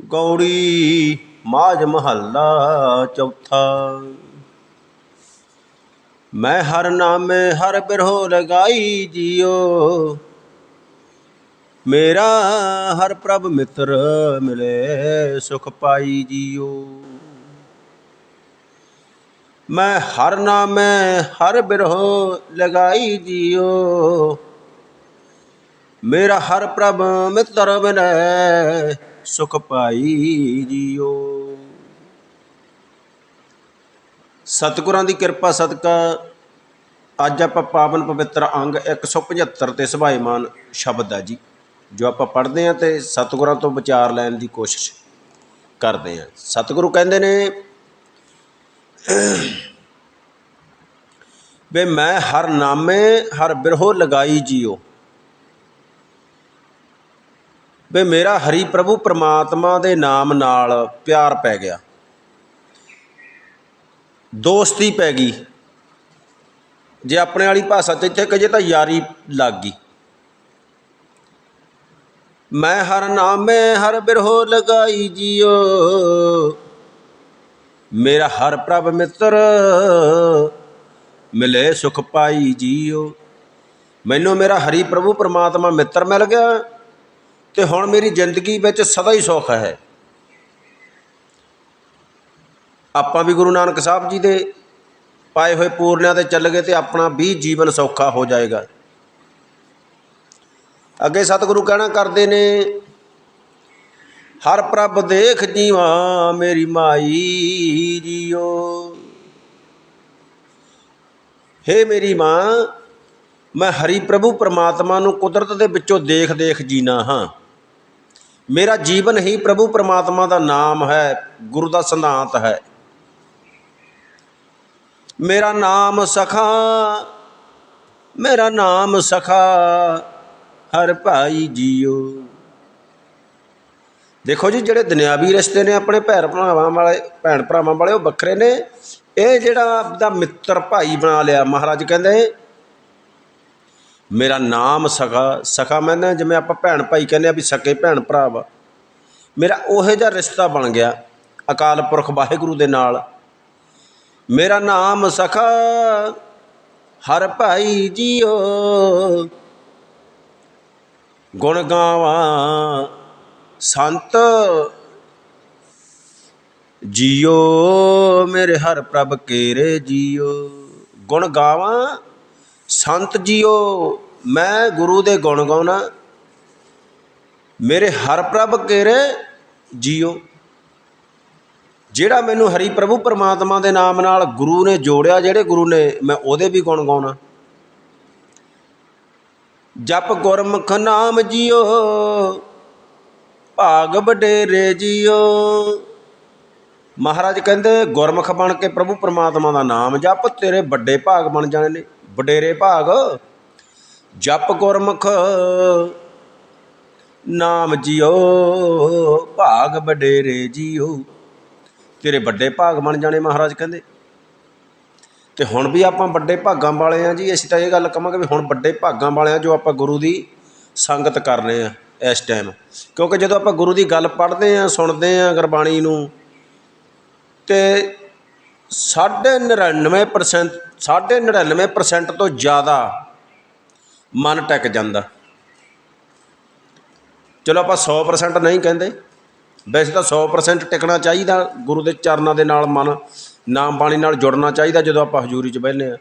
ਗੌੜੀ ਮਾਝ ਮਹੱਲਾ ਚੌਥਾ ਮੈਂ ਹਰ ਨਾਮੇ ਹਰ ਬਿਰਹੋ ਲਗਾਈ ਜਿਉ ਮੇਰਾ ਹਰ ਪ੍ਰਭ ਮਿੱਤਰ ਮਿਲੇ ਸੁਖ ਪਾਈ ਜਿਉ ਮੈਂ ਹਰ ਨਾਮੇ ਹਰ ਬਿਰਹੋ ਲਗਾਈ ਜਿਉ ਮੇਰਾ ਹਰ ਪ੍ਰਭ ਮਿੱਤਰ ਮਿਲੇ ਸੁਖ ਪਾਈ ਜਿਉ ਸਤਿਗੁਰਾਂ ਦੀ ਕਿਰਪਾ ਸਦਕਾ ਅੱਜ ਆਪਾਂ ਪਾਵਨ ਪਵਿੱਤਰ ਅੰਗ 175 ਤੇ ਸੁਭਾਈਮਾਨ ਸ਼ਬਦ ਆ ਜੀ, ਜੋ ਆਪਾਂ ਪੜ੍ਹਦੇ ਆ ਤੇ ਸਤਿਗੁਰਾਂ ਤੋਂ ਵਿਚਾਰ ਲੈਣ ਦੀ ਕੋਸ਼ਿਸ਼ ਕਰਦੇ ਆ ਸਤਿਗੁਰੂ ਕਹਿੰਦੇ ਨੇ, ਵੇ ਮੈਂ ਹਰ ਨਾਮੇ ਹਰ ਬਿਰਹੋ ਲਗਾਈ ਜੀਓ। ਵੇ ਮੇਰਾ ਹਰੀ ਪ੍ਰਭੂ ਪ੍ਰਮਾਤਮਾ ਦੇ ਨਾਮ ਨਾਲ ਪਿਆਰ ਪੈ ਗਿਆ। ਦੋਸਤੀ ਪੈ ਗਈ। ਜੇ ਆਪਣੇ ਵਾਲੀ ਭਾਸ਼ਾ ਚ ਇੱਥੇ ਕਹੀਏ ਤਾਂ ਯਾਰੀ ਲੱਗ ਗਈ। ਮੈਂ ਹਰ ਨਾਮੇ ਹਰ ਬਿਰਹੋ ਲਗਾਈ ਜਿਉ ਮੇਰਾ ਹਰ ਪ੍ਰਭ ਮਿੱਤਰ ਮਿਲੇ ਸੁਖ ਪਾਈ ਜਿਉ ਮੈਨੂੰ ਮੇਰਾ ਹਰੀ ਪ੍ਰਭੂ ਪ੍ਰਮਾਤਮਾ ਮਿੱਤਰ ਮਿਲ ਗਿਆ। ਤੇ ਹੁਣ ਮੇਰੀ ਜ਼ਿੰਦਗੀ ਵਿੱਚ ਸਦਾ ਹੀ ਸੁੱਖ ਹੈ। ਆਪਾਂ ਵੀ ਗੁਰੂ ਨਾਨਕ ਸਾਹਿਬ ਜੀ ਦੇ ਪਾਏ ਹੋਏ ਪੂਰਨਿਆਂ ਤੇ ਚੱਲ ਗਏ ਤੇ ਆਪਣਾ ਵੀ ਜੀਵਨ ਸੌਖਾ ਹੋ ਜਾਏਗਾ। ਅੱਗੇ ਸਤਿਗੁਰੂ ਕਹਿਣਾ ਕਰਦੇ ਨੇ, ਹਰ ਪ੍ਰਭ ਦੇਖ ਜੀਵਾ ਮੇਰੀ ਮਾਈ ਜੀਓ। ਹੇ ਮੇਰੀ ਮਾਂ, ਮੈਂ ਹਰੀ ਪ੍ਰਭੂ ਪਰਮਾਤਮਾ ਨੂੰ ਕੁਦਰਤ ਦੇ ਵਿੱਚੋਂ ਦੇਖ ਦੇਖ ਜੀਣਾ ਹਾਂ। ਮੇਰਾ ਜੀਵਨ ਹੀ ਪ੍ਰਭੂ ਪਰਮਾਤਮਾ ਦਾ ਨਾਮ ਹੈ, ਗੁਰੂ ਦਾ ਸਿਧਾਂਤ ਹੈ। ਮੇਰਾ ਨਾਮ ਸਖਾ, ਮੇਰਾ ਨਾਮ ਸਖਾ, ਹਰ ਭਾਈ ਜੀਓ। ਦੇਖੋ ਜੀ, ਜਿਹੜੇ ਦੁਨਿਆਵੀ ਰਿਸ਼ਤੇ ਨੇ, ਆਪਣੇ ਭੈਣ ਭਰਾਵਾਂ ਵਾਲੇ, ਭੈਣ ਭਰਾਵਾਂ ਵਾਲੇ, ਉਹ ਵੱਖਰੇ ਨੇ। ਇਹ ਜਿਹੜਾ ਆਪਦਾ ਮਿੱਤਰ ਭਾਈ ਬਣਾ ਲਿਆ, ਮਹਾਰਾਜ ਕਹਿੰਦੇ ਮੇਰਾ ਨਾਮ ਸਖਾ ਸਖਾ ਮੈਨਾਂ ਜਿਵੇਂ ਆਪਾਂ ਭੈਣ ਭਾਈ ਕਹਿੰਦੇ ਆ ਵੀ ਸਕੇ ਭੈਣ ਭਰਾ ਵਾ। ਮੇਰਾ ਉਹੋ ਜਿਹਾ ਰਿਸ਼ਤਾ ਬਣ ਗਿਆ ਅਕਾਲ ਪੁਰਖ ਵਾਹਿਗੁਰੂ ਦੇ ਨਾਲ। ਮੇਰਾ ਨਾਮ ਸਖਾ, ਹਰ ਭਾਈ ਜੀਓ। ਗੁਣ ਗਾਵਾਂ ਸੰਤ ਜੀਓ, ਮੇਰੇ ਹਰ ਪ੍ਰਭ ਕੇਰੇ ਜੀਓ। ਗੁਣ ਗਾਵਾਂ ਸੰਤ ਜੀਓ, ਮੈਂ ਗੁਰੂ ਦੇ ਗੁਣ ਗਾਉਣਾ ਮੇਰੇ ਹਰ ਪ੍ਰਭ ਕੇਰੇ ਜੀਓ। ਜਿਹੜਾ ਮੈਨੂੰ ਹਰੀ ਪ੍ਰਭੂ ਪਰਮਾਤਮਾ ਦੇ ਨਾਮ ਨਾਲ ਗੁਰੂ ਨੇ ਜੋੜਿਆ, ਜਿਹੜੇ ਗੁਰੂ ਨੇ ਮੈਂ ਉਹਦੇ ਵੀ ਗੁਣ ਗਾਉਣਾ ਜਪ ਗੁਰਮੁਖ ਨਾਮ ਜੀਓ, ਭਾਗ ਵਡੇਰੇ ਜੀਓ। ਮਹਾਰਾਜ ਕਹਿੰਦੇ, ਗੁਰਮੁਖ ਬਣ ਕੇ ਪ੍ਰਭੂ ਪਰਮਾਤਮਾ ਦਾ ਨਾਮ ਜਪ, ਤੇਰੇ ਵੱਡੇ ਭਾਗ ਬਣ ਜਾਣੇ ਨੇ। ਵਡੇਰੇ ਭਾਗ, ਜਪ ਗੁਰਮੁਖ ਨਾਮ ਜੀਓ, ਭਾਗ ਵਡੇਰੇ ਜੀਓ। ਤੇਰੇ ਵੱਡੇ ਭਾਗ ਬਣ ਜਾਣੇ ਮਹਾਰਾਜ ਕਹਿੰਦੇ। ਤੇ ਹੁਣ ਵੀ ਆਪਾਂ ਵੱਡੇ ਭਾਗਾਂ ਵਾਲੇ ਆ ਜੀ, ਅਸੀਂ ਤਾਂ ਇਹ ਗੱਲ ਕਹਾਂਗੇ ਵੀ ਹੁਣ ਵੱਡੇ ਭਾਗਾਂ ਵਾਲੇ ਆ ਜੋ ਆਪਾਂ ਗੁਰੂ ਦੀ ਸੰਗਤ ਕਰ ਰਹੇ ਆ ਇਸ ਟਾਈਮ ਕਿਉਂਕਿ ਜਦੋਂ ਆਪਾਂ ਗੁਰੂ ਦੀ ਗੱਲ ਪੜ੍ਹਦੇ ਆ, ਸੁਣਦੇ ਆ ਗੁਰਬਾਣੀ ਨੂੰ, ਤੇ 99% 99% ਤੋਂ ਜ਼ਿਆਦਾ ਮਨ ਟਿਕ ਜਾਂਦਾ। ਚਲੋ ਆਪਾਂ 100% ਨਹੀਂ ਕਹਿੰਦੇ। ਵੈਸੇ ਤਾਂ 100% ਟਿਕਣਾ ਚਾਹੀਦਾ, ਗੁਰੂ ਦੇ ਚਰਨਾਂ ਦੇ ਨਾਲ ਮਨ, ਨਾਮ ਬਾਣੀ ਨਾਲ ਜੁੜਨਾ ਚਾਹੀਦਾ ਜਦੋਂ ਆਪਾਂ ਹਜ਼ੂਰੀ 'ਚ ਬਹਿੰਦੇ ਆ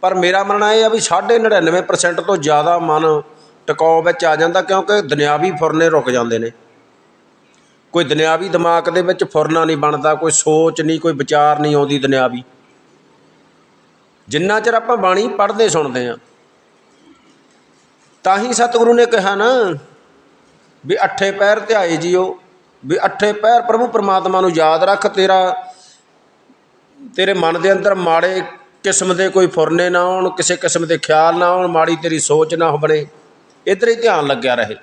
ਪਰ ਮੇਰਾ ਮੰਨਣਾ ਇਹ ਆ ਵੀ 99% ਤੋਂ ਜ਼ਿਆਦਾ ਮਨ ਟਿਕਾਉ ਵਿੱਚ ਆ ਜਾਂਦਾ ਕਿਉਂਕਿ ਦੁਨਿਆਵੀ ਫੁਰਨੇ ਰੁਕ ਜਾਂਦੇ ਨੇ। ਕੋਈ ਦੁਨਿਆਵੀ ਦਿਮਾਗ ਦੇ ਵਿੱਚ ਫੁਰਨਾ ਨਹੀਂ ਬਣਦਾ, ਕੋਈ ਸੋਚ ਨਹੀਂ, ਕੋਈ ਵਿਚਾਰ ਨਹੀਂ ਆਉਂਦੀ ਦੁਨਿਆਵੀ। ਜਿੰਨਾ ਚਿਰ ਆਪਾਂ ਬਾਣੀ ਪੜ੍ਹਦੇ ਸੁਣਦੇ ਆ ਤਾਂ ਹੀ ਸਤਿਗੁਰੂ ਨੇ ਕਿਹਾ ਨਾ ਵੀ ਅੱਠੇ ਪੈਰ ਧਿਆਏ ਜੀਓ, ਵੀ ਅੱਠੇ ਪੈਰ ਪ੍ਰਭੂ ਪਰਮਾਤਮਾ ਨੂੰ ਯਾਦ ਰੱਖ, ਤੇਰਾ, ਤੇਰੇ ਮਨ ਦੇ ਅੰਦਰ ਮਾੜੇ ਕਿਸਮ ਦੇ ਕੋਈ ਫੁਰਨੇ ਨਾ ਆਉਣ, ਕਿਸੇ ਕਿਸਮ ਦੇ ਖਿਆਲ ਨਾ ਆਉਣ, ਮਾੜੀ ਤੇਰੀ ਸੋਚ ਨਾ ਬਣੇ, ਇਧਰ ਹੀ ਧਿਆਨ ਲੱਗਿਆ ਰਹੇ।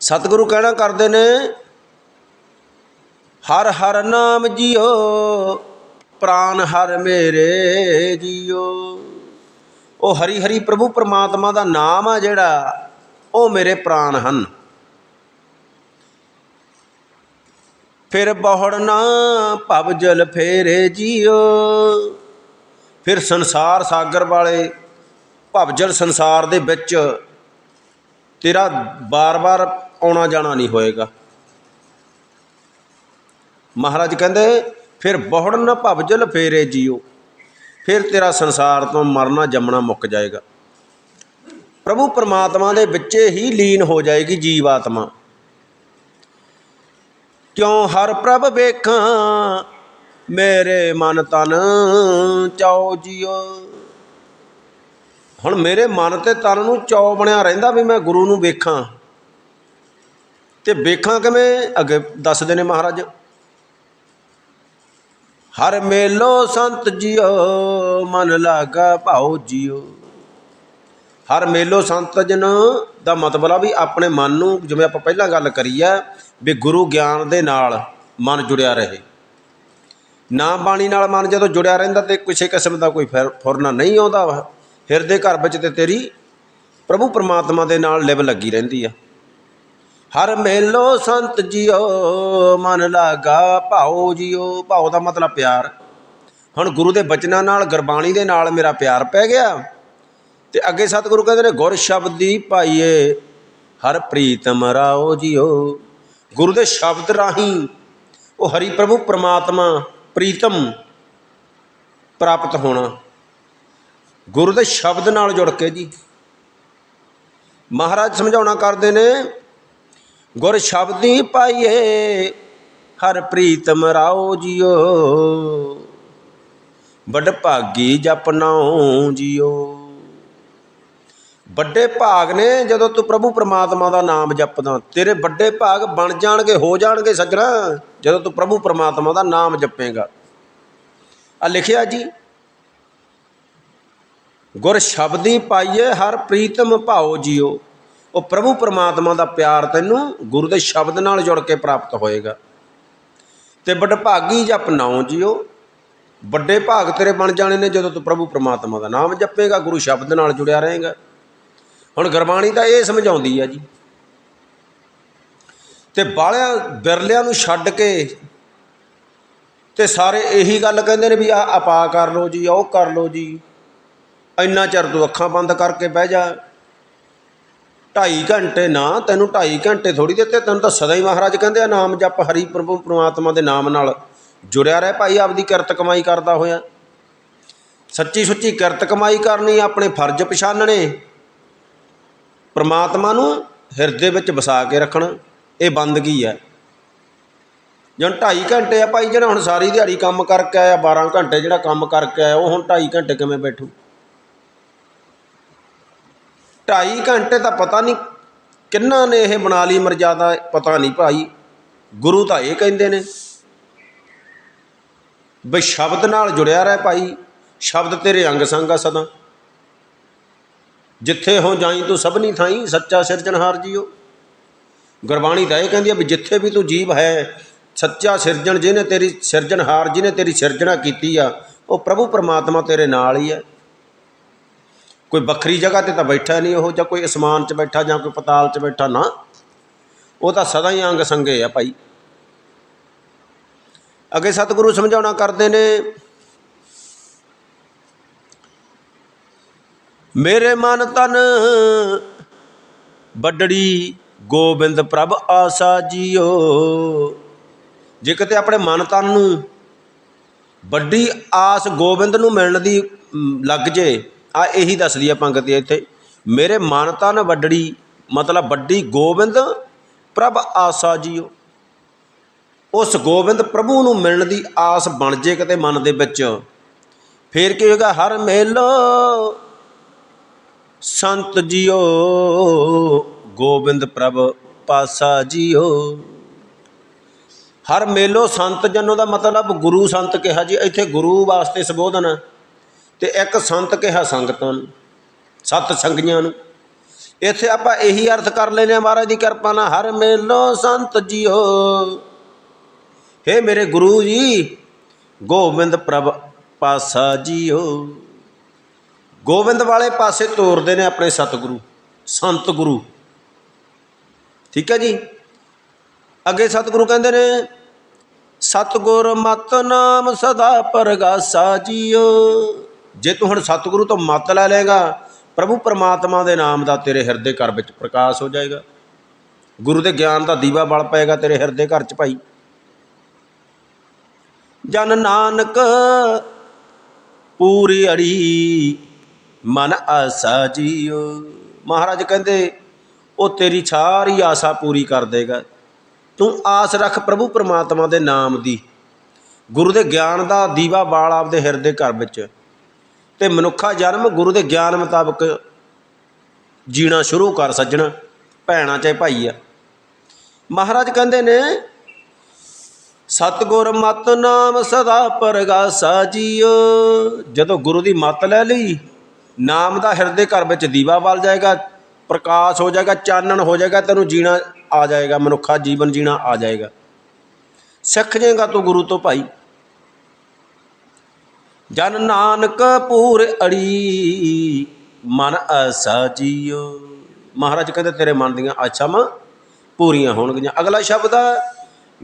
ਸਤਿਗੁਰੂ ਕਹਿਣਾ ਕਰਦੇ ਨੇ, ਹਰ ਹਰ ਨਾਮ ਜੀਓ ਪ੍ਰਾਨ ਹਰ ਮੇਰੇ ਜੀਓ। ਉਹ ਹਰੀ ਹਰੀ ਪ੍ਰਭੂ ਪਰਮਾਤਮਾ ਦਾ ਨਾਮ ਆ ਜਿਹੜਾ, ਉਹ ਮੇਰੇ ਪ੍ਰਾਨ ਹਨ। ਫਿਰ ਬਹੁੜਨਾ ਭਵ ਜਲ ਫੇਰੇ ਜੀਓ। ਫਿਰ ਸੰਸਾਰ ਸਾਗਰ ਵਾਲੇ ਭਵਜਲ ਸੰਸਾਰ ਦੇ ਵਿੱਚ ਤੇਰਾ ਬਾਰ-ਬਾਰ ਆਉਣਾ ਜਾਣਾ ਨਹੀਂ ਹੋਏਗਾ। ਮਹਾਰਾਜ ਕਹਿੰਦੇ ਫਿਰ ਬਹੁੜਨ ਨਾ ਭਵਜਲ ਫੇਰੇ ਜੀਓ। ਫਿਰ ਤੇਰਾ ਸੰਸਾਰ ਤੋਂ ਮਰਨਾ ਜੰਮਣਾ ਮੁੱਕ ਜਾਏਗਾ। ਪ੍ਰਭੂ ਪਰਮਾਤਮਾ ਦੇ ਵਿੱਚ ਹੀ ਲੀਨ ਹੋ ਜਾਏਗੀ ਜੀਵ ਆਤਮਾ ਕਿਉਂ ਹਰ ਪ੍ਰਭ ਵੇਖਾਂ, ਮੇਰੇ ਮਨ ਤਨ ਚਾਉ ਜਿਉ ਹੁਣ ਮੇਰੇ ਮਨ ਤੇ ਤਨ ਨੂੰ ਚਾਉ ਬਣਿਆ ਰਹਿੰਦਾ ਵੀ ਮੈਂ ਗੁਰੂ ਨੂੰ ਵੇਖਾਂ। ਤੇ ਵੇਖਾਂ ਕਿਵੇਂ? ਅੱਗੇ ਦੱਸਦੇ ਨੇ ਮਹਾਰਾਜ। ਹਰ ਮੇਲੋ ਸੰਤ ਜਿਉ ਮਨ ਲਾਗਾ ਭਾਉ ਜਿਉ ਹਰ ਮੇਲੋ ਸੰਤ ਜਨ ਦਾ ਮਤਲਬ ਆ ਵੀ ਆਪਣੇ ਮਨ ਨੂੰ ਜਿਵੇਂ ਆਪਾਂ ਪਹਿਲਾਂ ਗੱਲ ਕਰੀ ਆ, ਵੀ ਗੁਰੂ ਗਿਆਨ ਦੇ ਨਾਲ ਮਨ ਜੁੜਿਆ ਰਹੇ। ਨਾ ਬਾਣੀ ਨਾਲ ਮਨ ਜਦੋਂ ਜੁੜਿਆ ਰਹਿੰਦਾ ਤੇ ਕਿਸੇ ਕਿਸਮ ਦਾ ਕੋਈ ਫਿਰ ਫੁਰਨਾ ਨਹੀਂ ਆਉਂਦਾ ਵਾ। ਹਿਰਦੇ ਘਰ ਵਿੱਚ ਤੇ ਤੇਰੀ ਪ੍ਰਭੂ ਪਰਮਾਤਮਾ ਦੇ ਨਾਲ ਲਿਵ ਲੱਗੀ ਰਹਿੰਦੀ ਆ। ਹਰ ਮੇਲੋ ਸੰਤ ਜੀਓ, ਮਨ ਲਾਗਾ ਭਾਉ ਜੀਓ। ਭਾਉ ਦਾ ਮਤਲਬ ਪਿਆਰ। ਹੁਣ ਗੁਰੂ ਦੇ ਬਚਨਾਂ ਨਾਲ, ਗੁਰਬਾਣੀ ਦੇ ਨਾਲ ਮੇਰਾ ਪਿਆਰ ਪੈ ਗਿਆ। ਤੇ ਅੱਗੇ ਸਤਿਗੁਰੂ ਕਹਿੰਦੇ ਨੇ, ਗੁਰ ਸ਼ਬਦ ਦੀ ਪਾਈਏ, ਹਰ ਪ੍ਰੀਤਮ ਰਾਓ ਜੀਓ। ਗੁਰੂ ਦੇ ਸ਼ਬਦ ਰਾਹੀਂ ਉਹ ਹਰੀ ਪ੍ਰਭੂ ਪ੍ਰਮਾਤਮਾ ਪ੍ਰੀਤਮ ਪ੍ਰਾਪਤ ਹੋਣਾ। ਗੁਰੂ ਦੇ ਸ਼ਬਦ ਨਾਲ ਜੁੜ ਕੇ ਜੀ। ਮਹਾਰਾਜ ਸਮਝਾਉਣਾ ਕਰਦੇ ਨੇ ਗੁਰ ਸ਼ਬਦੀ ਪਾਈਏ, ਹਰ ਪ੍ਰੀਤਮ ਰਾਓ ਜੀਓ। ਵੱਡ ਭਾਗੀ ਜਪਨਾਉ ਜੀਓ। ਵੱਡੇ ਭਾਗ ਨੇ, ਜਦੋਂ ਤੂੰ ਪ੍ਰਭੂ ਪ੍ਰਮਾਤਮਾ ਦਾ ਨਾਮ ਜਪਦਾ, ਤੇਰੇ ਵੱਡੇ ਭਾਗ ਬਣ ਜਾਣਗੇ, ਹੋ ਜਾਣਗੇ ਸੱਜਣਾ, ਜਦੋਂ ਤੂੰ ਪ੍ਰਭੂ ਪ੍ਰਮਾਤਮਾ ਦਾ ਨਾਮ ਜਪੇਗਾ। ਆ ਲਿਖਿਆ ਜੀ, ਗੁਰ ਸ਼ਬਦੀ ਪਾਈਏ, ਹਰ ਪ੍ਰੀਤਮ ਭਾਉ ਜੀਓ। ਉਹ ਪ੍ਰਭੂ ਪਰਮਾਤਮਾ ਦਾ ਪਿਆਰ ਤੈਨੂੰ ਗੁਰੂ ਦੇ ਸ਼ਬਦ ਨਾਲ ਜੁੜ ਕੇ ਪ੍ਰਾਪਤ ਹੋਏਗਾ। ਤੇ ਵਡਭਾਗੀ ਜਪ ਨਾਉ ਜੀਓ ਵੱਡੇ ਭਾਗ ਤੇਰੇ ਬਣ ਜਾਣੇ ਨੇ ਜਦੋਂ ਤੂੰ ਪ੍ਰਭੂ ਪਰਮਾਤਮਾ ਦਾ ਨਾਮ ਜਪੇਗਾ, ਗੁਰੂ ਸ਼ਬਦ ਨਾਲ ਜੁੜਿਆ ਰਹੇਗਾ। ਹੁਣ ਗੁਰਬਾਣੀ ਤਾਂ ਇਹ ਸਮਝਾਉਂਦੀ ਆ ਜੀ। ਤੇ ਬਾਲਿਆਂ, ਬਿਰਲਿਆਂ ਨੂੰ ਛੱਡ ਕੇ ਤੇ ਸਾਰੇ ਇਹੀ ਗੱਲ ਕਹਿੰਦੇ ਨੇ ਵੀ ਆ ਆਪਾ ਕਰ ਲੋ ਜੀ, ਉਹ ਕਰ ਲੋ ਜੀ। ਇੰਨਾ ਚਿਰ ਤੂੰ ਅੱਖਾਂ ਬੰਦ ਕਰਕੇ ਬਹਿ ਜਾ। ਢਾਈ ਘੰਟੇ ਨਾ, ਤੈਨੂੰ ਢਾਈ ਘੰਟੇ ਥੋੜੀ ਦਿੱਤੇ, ਤੈਨੂੰ ਤਾਂ ਸਦਾ ਹੀ ਮਹਾਰਾਜ ਕਹਿੰਦੇ ਆ, ਨਾਮ ਜਪ ਹਰੀ ਪ੍ਰਭੂ, ਪ੍ਰਮਾਤਮਾ ਦੇ ਨਾਮ ਨਾਲ। ਜੁੜਿਆ ਰਹਿ ਭਾਈ, ਆਪਦੀ ਕਿਰਤ ਕਮਾਈ ਕਰਦਾ ਹੋਇਆ। ਸੱਚੀ ਸੁੱਚੀ ਕਿਰਤ ਕਮਾਈ ਕਰਨੀ, ਆਪਣੇ ਫਰਜ਼ ਪਛਾਨਣੇ। ਪ੍ਰਮਾਤਮਾ ਨੂੰ ਹਿਰਦੇ ਵਿੱਚ ਵਸਾ ਕੇ ਰੱਖਣਾ, ਇਹ ਬੰਦਗੀ ਹੈ। ਜਨ 2.5 ਘੰਟੇ ਆ ਭਾਈ, ਜਿਹੜਾ ਹੁਣ ਸਾਰੀ ਦਿਹਾੜੀ ਕੰਮ ਕਰਕੇ ਆਇਆ 12 ਘੰਟੇ ਜਿਹੜਾ ਕੰਮ ਕਰਕੇ ਆਇਆ, ਉਹ ਹੁਣ 2.5 ਘੰਟੇ ਕਿਵੇਂ ਬੈਠੂ? ਢਾਈ ਘੰਟੇ ਤਾਂ ਪਤਾ ਨਹੀਂ ਕਿੰਨਾ ਨੇ ਇਹ ਬਣਾ ਲਈ ਮਰਜ਼ਾਦਾ, ਪਤਾ ਨਹੀਂ ਭਾਈ। ਗੁਰੂ ਤਾਂ ਇਹ ਕਹਿੰਦੇ ਨੇ ਬਈ ਸ਼ਬਦ ਨਾਲ ਜੁੜਿਆ ਰਹਿ ਭਾਈ, ਸ਼ਬਦ ਤੇਰੇ ਅੰਗ ਸੰਗ ਆ ਸਦਾ। ਜਿੱਥੇ ਹੋ ਜਾਈ ਤੂੰ ਸਭਨੀ ਥਾਈ, ਸੱਚਾ ਸਿਰਜਣਹਾਰ ਜੀਓ। ਗੁਰਬਾਣੀ ਤਾਂ ਇਹ ਕਹਿੰਦੀ ਹੈ ਵੀ ਜਿੱਥੇ ਵੀ ਤੂੰ ਜੀਵ ਹੈ, ਸੱਚਾ ਸਿਰਜਣ ਜਿਹਨੇ ਤੇਰੀ ਸਿਰਜਣਹਾਰ ਜਿਹਨੇ ਤੇਰੀ ਸਿਰਜਣਾ ਕੀਤੀ ਆ, ਉਹ ਪ੍ਰਭੂ ਪਰਮਾਤਮਾ ਤੇਰੇ ਨਾਲ ਹੀ ਹੈ ਕੋਈ ਵੱਖਰੀ ਜਗ੍ਹਾ ਤੇ ਤਾਂ ਬੈਠਾ ਨਹੀਂ ਉਹ, ਜਾਂ ਕੋਈ ਅਸਮਾਨ 'ਚ ਬੈਠਾ, ਜਾਂ ਕੋਈ ਪਤਾਲ 'ਚ ਬੈਠਾ, ਨਾ। ਉਹ ਤਾਂ ਸਦਾ ਹੀ ਅੰਗ ਸੰਗੇ ਆ ਭਾਈ। ਅੱਗੇ ਸਤਿਗੁਰੂ ਸਮਝਾਉਣਾ ਕਰਦੇ ਨੇ, ਮੇਰੇ ਮਨ ਤਨ ਵੱਡੜੀ ਗੋਬਿੰਦ ਪ੍ਰਭ ਆਸਾ ਜੀਓ। ਜੇ ਕਿਤੇ ਆਪਣੇ ਮਨ ਤਨ ਨੂੰ ਵੱਡੀ ਆਸ ਗੋਬਿੰਦ ਨੂੰ ਮਿਲਣ ਦੀ ਲੱਗ ਜੇ ਆ ਇਹੀ ਦੱਸਦੀ ਆ ਪੰਗਤ ਇੱਥੇ, ਮੇਰੇ ਮਨ ਤਨ ਵੱਡੜੀ, ਮਤਲਬ ਵੱਡੀ ਗੋਬਿੰਦ, ਪ੍ਰਭ ਆਸਾ ਜੀਓ। ਉਸ ਗੋਬਿੰਦ ਪ੍ਰਭੂ ਨੂੰ ਮਿਲਣ ਦੀ ਆਸ ਬਣ ਜੇ ਕਿਤੇ ਮਨ ਦੇ ਵਿੱਚ। ਫੇਰ ਕੀ ਹੋਏਗਾ? ਹਰ ਮੇਲੋ ਸੰਤ ਜੀਓ, ਗੋਬਿੰਦ ਪ੍ਰਭ ਪਾਸਾ ਜੀਓ। ਹਰ ਮੇਲੋ ਸੰਤ ਜਨੋ ਦਾ ਮਤਲਬ ਗੁਰੂ ਸੰਤ ਕਿਹਾ ਜੀ, ਇੱਥੇ ਗੁਰੂ ਵਾਸਤੇ ਸੰਬੋਧਨ ਤੇ ਇੱਕ ਸੰਤ ਕਿਹਾ ਸੰਗਤਾਂ ਨੂੰ, ਸਤ ਸੰਗੀਆਂ ਨੂੰ। ਇੱਥੇ ਆਪਾਂ ਇਹੀ ਅਰਥ ਕਰ ਲੈਨੇ ਆ ਮਹਾਰਾਜ ਦੀ ਕਿਰਪਾ ਨਾਲ, ਹਰ ਮੇਲੋ ਸੰਤ ਜੀਓ। ਹੇ ਮੇਰੇ ਗੁਰੂ ਜੀ, ਗੋਬਿੰਦ ਪ੍ਰਭ ਪਾਸਾ ਜੀਓ। ਗੋਬਿੰਦ ਵਾਲੇ ਪਾਸੇ ਤੋਰਦੇ ਨੇ ਆਪਣੇ ਸਤਿਗੁਰੂ, ਸੰਤ ਗੁਰੂ। ਠੀਕ ਹੈ ਜੀ? ਅੱਗੇ ਸਤਿਗੁਰੂ ਕਹਿੰਦੇ ਨੇ, ਸਤਗੁਰ ਮਤ ਨਾਮ ਸਦਾ ਪਰਗਾਸਾ ਜੀਓ। ਜੇ ਤੂੰ ਹੁਣ ਸਤਿਗੁਰੂ ਤੋਂ ਮੱਤ ਲੈ ਲੇਗਾ ਪ੍ਰਭੂ ਪਰਮਾਤਮਾ ਦੇ ਨਾਮ ਦਾ ਤੇਰੇ ਹਿਰਦੇ ਘਰ ਵਿੱਚ ਪ੍ਰਕਾਸ਼ ਹੋ ਜਾਏਗਾ। ਗੁਰੂ ਦੇ ਗਿਆਨ ਦਾ ਦੀਵਾ ਬਲ ਪਏਗਾ ਤੇਰੇ ਹਿਰਦੇ ਘਰ 'ਚ ਭਾਈ। ਜਨ ਨਾਨਕ ਪੂਰੀ ਅੜੀ, ਮਨ ਆਸਾ ਜੀਓ। ਮਹਾਰਾਜ ਕਹਿੰਦੇ, ਉਹ ਤੇਰੀ ਸਾਰੀ ਆਸਾ ਪੂਰੀ ਕਰ ਦੇਗਾ। ਤੂੰ ਆਸ ਰੱਖ ਪ੍ਰਭੂ ਪਰਮਾਤਮਾ ਦੇ ਨਾਮ ਦੀ। ਗੁਰੂ ਦੇ ਗਿਆਨ ਦਾ ਦੀਵਾ ਬਾਲ ਆਪਦੇ ਹਿਰਦੇ ਘਰ ਵਿੱਚ ਤੇ ਮਨੁੱਖਾ ਜਨਮ ਗੁਰੂ ਦੇ ਗਿਆਨ ਮੁਤਾਬਕ ਜੀਣਾ ਸ਼ੁਰੂ ਕਰ ਸੱਜਣਾ, ਭੈਣਾ ਚਾਹੇ ਭਾਈ ਆ। ਮਹਾਰਾਜ ਕਹਿੰਦੇ ਨੇ, ਸਤਗੁਰ ਮਤ ਨਾਮ ਸਦਾ ਪਰਗਾਸਾ ਜੀਓ। ਜਦੋਂ ਗੁਰੂ ਦੀ ਮਤ ਲੈ ਲਈ, ਨਾਮ ਦਾ ਹਿਰਦੇ ਘਰ ਵਿੱਚ ਦੀਵਾ ਬਲ ਜਾਏਗਾ, ਪ੍ਰਕਾਸ਼ ਹੋ ਜਾਏਗਾ, ਚਾਨਣ ਹੋ ਜਾਏਗਾ, ਤੈਨੂੰ ਜੀਣਾ ਆ ਜਾਏਗਾ, ਮਨੁੱਖਾ ਜੀਵਨ ਜੀਣਾ ਆ ਜਾਏਗਾ। ਸਿੱਖ ਜਾਏਗਾ ਤੂੰ ਗੁਰੂ ਤੋਂ ਭਾਈ। ਜਨ ਨਾਨਕ ਪੂਰ ਅੜੀ, ਮਨ ਆਸਾ ਜੀਓ। ਮਹਾਰਾਜ ਕਹਿੰਦੇ, ਤੇਰੇ ਮਨ ਦੀਆਂ ਆਛਾਵਾਂ ਪੂਰੀਆਂ ਹੋਣਗੀਆਂ। ਅਗਲਾ ਸ਼ਬਦ ਆ,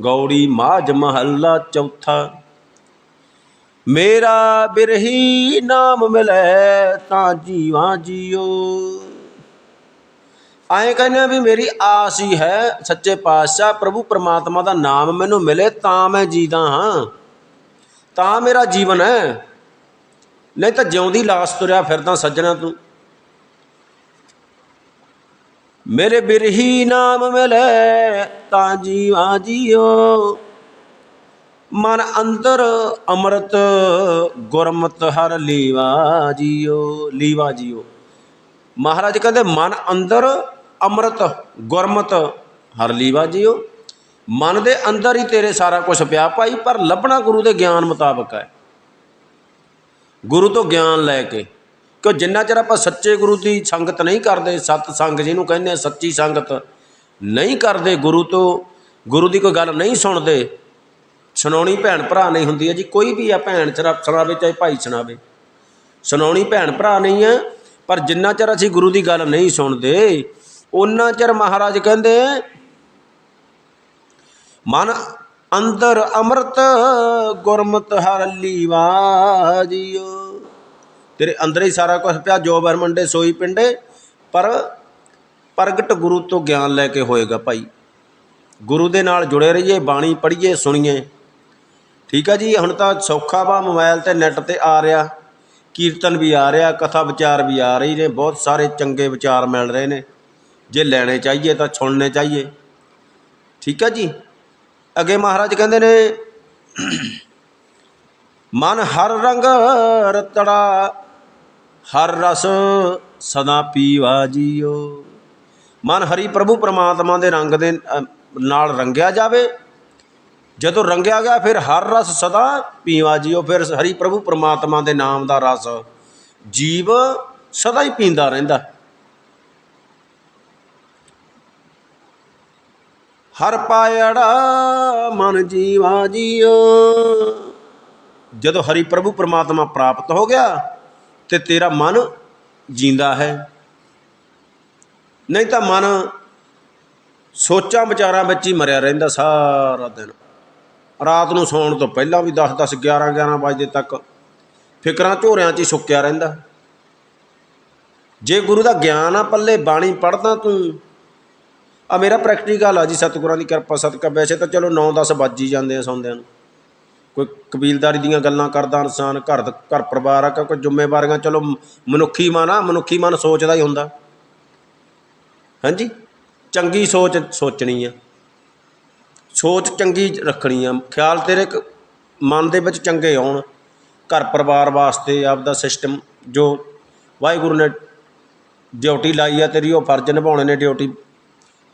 ਗੌੜੀ ਮਾਝ ਮਹੱਲਾ ਚੌਥਾ। ਮੇਰਾ ਬਿਰਹੀ ਨਾਮ ਮਿਲੇ ਤਾਂ ਜੀਵਾਂ ਜੀਓ। ਆਏ ਕਹਿੰਦੇ ਵੀ ਮੇਰੀ ਆਸ ਹੀ ਹੈ, ਸੱਚੇ ਪਾਤਸ਼ਾਹ, ਪ੍ਰਭੂ ਪਰਮਾਤਮਾ ਦਾ ਨਾਮ ਮੈਨੂੰ ਮਿਲੇ ਤਾਂ ਮੈਂ ਜੀਦਾ ਹਾਂ। ਤਾਂ ਮੇਰਾ ਜੀਵਨ ਹੈ। ਨਹੀਂ ਤਾਂ ਜਿਉਂਦੀ ਲਾਸ਼ ਤੁਰਿਆ ਫਿਰਦਾ ਸੱਜਣਾ ਤੂੰ। ਮੇਰੇ ਬਿਰਹੀ ਨਾਮ ਮਿਲੇ ਤਾਂ ਜੀਵਾ ਜੀਓ। ਮਨ ਅੰਦਰ ਅੰਮ੍ਰਿਤ, ਗੁਰਮਤ ਹਰ ਲੀਵਾ ਜੀਓ ਲੀਵਾ ਜੀਓ। ਮਹਾਰਾਜ ਕਹਿੰਦੇ, ਮਨ ਅੰਦਰ ਅੰਮ੍ਰਿਤ, ਗੁਰਮਤ ਹਰ ਲੀਵਾ ਜੀਓ। ਮਨ ਦੇ ਅੰਦਰ ਹੀ ਤੇਰੇ ਸਾਰਾ ਕੁਝ ਪਿਆ ਭਾਈ, ਪਰ ਲੱਭਣਾ ਗੁਰੂ ਦੇ ਗਿਆਨ ਮੁਤਾਬਕ ਹੈ। ਗੁਰੂ ਤੋਂ ਗਿਆਨ ਲੈ ਕੇ ਕਿ ਜਿੰਨਾ ਚਿਰ ਆਪਾਂ ਸੱਚੇ ਗੁਰੂ ਦੀ ਸੰਗਤ ਨਹੀਂ ਕਰਦੇ, ਸਤ ਸੰਗ ਜਿਹਨੂੰ ਕਹਿੰਦੇ ਆ, ਸੱਚੀ ਸੰਗਤ ਨਹੀਂ ਕਰਦੇ ਗੁਰੂ ਤੋਂ, ਗੁਰੂ ਦੀ ਕੋਈ ਗੱਲ ਨਹੀਂ ਸੁਣਦੇ, ਸੁਣਾਉਣੀ ਭੈਣ ਭਰਾ ਨਹੀਂ ਹੁੰਦੀ ਹੈ ਜੀ, ਕੋਈ ਵੀ ਆ ਭੈਣ ਚਰਾ, ਸੁਣਾਵੇ, ਚਾਹੇ ਭਾਈ ਸੁਣਾਵੇ, ਸੁਣਾਉਣੀ ਭੈਣ ਭਰਾ ਨਹੀਂ ਹੈ, ਪਰ ਜਿੰਨਾ ਚਿਰ ਅਸੀਂ ਗੁਰੂ ਦੀ ਗੱਲ ਨਹੀਂ ਸੁਣਦੇ ਉਹਨਾਂ ਚਿਰ ਮਹਾਰਾਜ ਕਹਿੰਦੇ, ਮਨ ਅੰਦਰ ਅੰਮ੍ਰਿਤ ਗੁਰਮਤ ਹਰ ਲੀਵਾ ਤੇਰੇ ਅੰਦਰ ਹੀ ਸਾਰਾ ਕੁਝ ਪਿਆ, ਜੋ ਬਰਮੰਡੇ ਸੋਈ ਪਿੰਡੇ, ਪਰ ਪ੍ਰਗਟ ਗੁਰੂ ਤੋਂ ਗਿਆਨ ਲੈ ਕੇ ਹੋਏਗਾ ਭਾਈ। ਗੁਰੂ ਦੇ ਨਾਲ ਜੁੜੇ ਰਹੀਏ, ਬਾਣੀ ਪੜ੍ਹੀਏ, ਸੁਣੀਏ। ਠੀਕ ਆ ਜੀ, ਹੁਣ ਤਾਂ ਸੌਖਾ ਵਾ ਮੋਬਾਈਲ ਤੇ ਨੈਟ ਤੇ ਆ ਰਿਹਾ। ਕੀਰਤਨ ਵੀ ਆ ਰਿਹਾ, ਕਥਾ ਵਿਚਾਰ ਵੀ ਆ ਰਹੀ ਨੇ, ਬਹੁਤ ਸਾਰੇ ਚੰਗੇ ਵਿਚਾਰ ਮਿਲ ਰਹੇ ਨੇ। ਜੇ ਲੈਣੇ ਚਾਹੀਏ ਤਾਂ ਸੁਣਨੇ ਚਾਹੀਏ। ਠੀਕ ਆ ਜੀ। ਅੱਗੇ ਮਹਾਰਾਜ ਕਹਿੰਦੇ ਨੇ, ਮਨ ਹਰ ਰੰਗ ਰਤੜਾ, ਹਰ ਰਸ ਸਦਾ ਪੀਵਾ ਜੀਓ। ਮਨ ਹਰੀ ਪ੍ਰਭੂ ਪਰਮਾਤਮਾ ਦੇ ਰੰਗ ਦੇ ਨਾਲ ਰੰਗਿਆ ਜਾਵੇ। ਜਦੋਂ ਰੰਗਿਆ ਗਿਆ, ਫਿਰ ਹਰ ਰਸ ਸਦਾ ਪੀਵਾ ਜੀਓ। ਫਿਰ ਹਰੀ ਪ੍ਰਭੂ ਪਰਮਾਤਮਾ ਦੇ ਨਾਮ ਦਾ ਰਸ ਜੀਵ ਸਦਾ ਹੀ ਪੀਂਦਾ ਰਹਿੰਦਾ। ਹਰ ਪਾਇੜਾ ਮਨ ਜੀਵਾ ਜੀਓ। ਜਦੋਂ ਹਰੀ ਪ੍ਰਭੂ ਪਰਮਾਤਮਾ ਪ੍ਰਾਪਤ ਹੋ ਗਿਆ, ਤੇ ਤੇਰਾ ਮਨ ਜੀਂਦਾ ਹੈ। ਨਹੀਂ ਤਾਂ ਮਨ ਸੋਚਾਂ ਵਿਚਾਰਾਂ ਵਿੱਚ ਹੀ ਮਰਿਆ ਰਹਿੰਦਾ ਸਾਰਾ ਦਿਨ। ਰਾਤ ਨੂੰ ਸੌਣ ਤੋਂ ਪਹਿਲਾਂ ਵੀ 10 10 11 11 ਵਜੇ ਤੱਕ ਫਿਕਰਾਂ ਝੋਰਿਆਂ 'ਚ ਹੀ ਸੁੱਕਿਆ ਰਹਿੰਦਾ। ਜੇ ਗੁਰੂ ਦਾ ਗਿਆਨ ਆ ਪੱਲੇ ਬਾਣੀ ਪੜਦਾ ਤੂੰ ਆ ਮੇਰਾ ਪ੍ਰੈਕਟੀਕਲ ਆ ਜੀ, ਸਤਿਗੁਰਾਂ ਦੀ ਕਿਰਪਾ, ਸਦਕਾ ਵੈਸੇ ਤਾਂ ਚਲੋ 9 10 ਵੱਜ ਹੀ ਜਾਂਦੇ ਆ ਸੌਂਦਿਆਂ ਨੂੰ। ਕੋਈ ਕਬੀਲਦਾਰੀ ਦੀਆਂ ਗੱਲਾਂ ਕਰਦਾ ਇਨਸਾਨ, ਘਰ ਦਾ, ਘਰ ਪਰਿਵਾਰ ਆ, ਕਿਉਂਕਿ ਜ਼ਿੰਮੇਵਾਰੀਆਂ ਚਲੋ ਮ- ਮਨੁੱਖੀ ਮਨ ਆ, ਮਨੁੱਖੀ ਮਨ ਸੋਚਦਾ ਹੀ ਹੁੰਦਾ। ਹਾਂਜੀ? ਚੰਗੀ ਸੋਚ ਸੋਚਣੀ ਆ। ਸੋਚ ਚੰਗੀ ਰੱਖਣੀ ਆ। ਖਿਆਲ ਤੇਰੇ ਕ- ਮਨ ਦੇ ਵਿੱਚ ਚੰਗੇ ਆਉਣ। ਘਰ ਪਰਿਵਾਰ ਵਾਸਤੇ ਆਪਦਾ ਸਿਸਟਮ, ਜੋ ਵਾਹਿਗੁਰੂ ਨੇ ਡਿਊਟੀ ਲਾਈ ਆ ਤੇਰੀ, ਉਹ ਫਰਜ਼ ਨਿਭਾਉਣੇ ਨੇ ਡਿਊਟੀ।